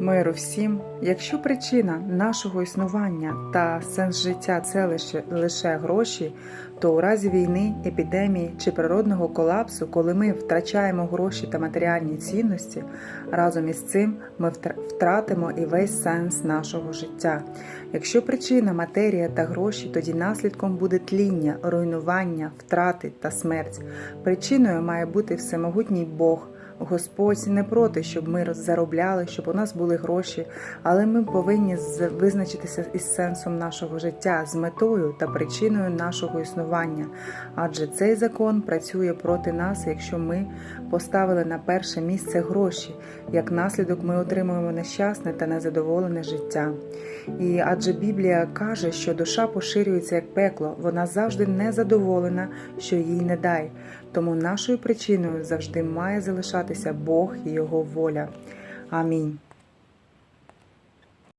Миру всім, якщо причина нашого існування та сенс життя це лише, лише гроші, то у разі війни, епідемії чи природного колапсу, коли ми втрачаємо гроші та матеріальні цінності, разом із цим ми втра- втратимо і весь сенс нашого життя. Якщо причина матерія та гроші, тоді наслідком буде тління, руйнування, втрати та смерть. Причиною має бути всемогутній Бог. Господь не проти, щоб ми заробляли, щоб у нас були гроші, але ми повинні визначитися із сенсом нашого життя, з метою та причиною нашого існування. Адже цей закон працює проти нас, якщо ми поставили на перше місце гроші. Як наслідок, ми отримуємо нещасне та незадоволене життя. І адже Біблія каже, що душа поширюється як пекло, вона завжди незадоволена, що їй не дай. Тому нашою причиною завжди має залишатися Бог і Його воля. Амінь.